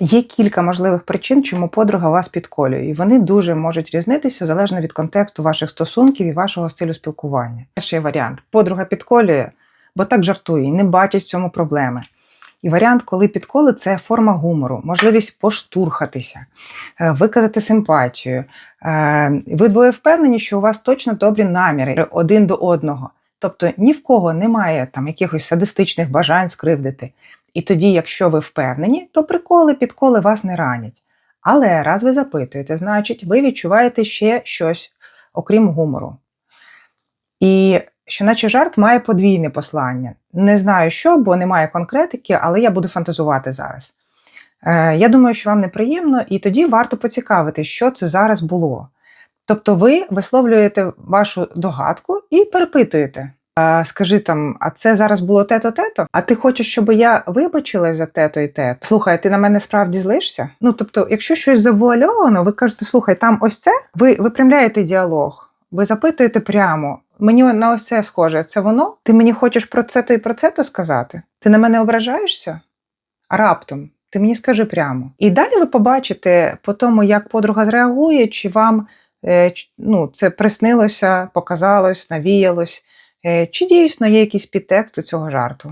Є кілька можливих причин, чому подруга вас підколює, і вони дуже можуть різнитися залежно від контексту ваших стосунків і вашого стилю спілкування. Перший варіант подруга підколює, бо так жартує і не бачить в цьому проблеми. І варіант, коли підколи, це форма гумору, можливість поштурхатися, е, виказати симпатію. Е, Ви двоє впевнені, що у вас точно добрі наміри один до одного. Тобто ні в кого немає там якихось садистичних бажань скривдити. І тоді, якщо ви впевнені, то приколи, підколи вас не ранять. Але раз ви запитуєте, значить, ви відчуваєте ще щось, окрім гумору. І що наче жарт має подвійне послання. Не знаю що, бо немає конкретики, але я буду фантазувати зараз. Е, я думаю, що вам неприємно, і тоді варто поцікавити, що це зараз було. Тобто ви висловлюєте вашу догадку і перепитуєте. «А, Скажи там, а це зараз було тето-тето? А ти хочеш, щоб я вибачилась за тето і тето? Слухай, ти на мене справді злишся? Ну тобто, якщо щось завуальовано, ви кажете, слухай, там ось це, ви випрямляєте діалог, ви запитуєте прямо. Мені на ось це схоже, це воно? Ти мені хочеш про це то і про це то сказати? Ти на мене ображаєшся? А раптом, ти мені скажи прямо. І далі ви побачите по тому, як подруга зреагує, чи вам е, ну, це приснилося, показалось, навіялось, чи дійсно є якийсь підтекст у цього жарту.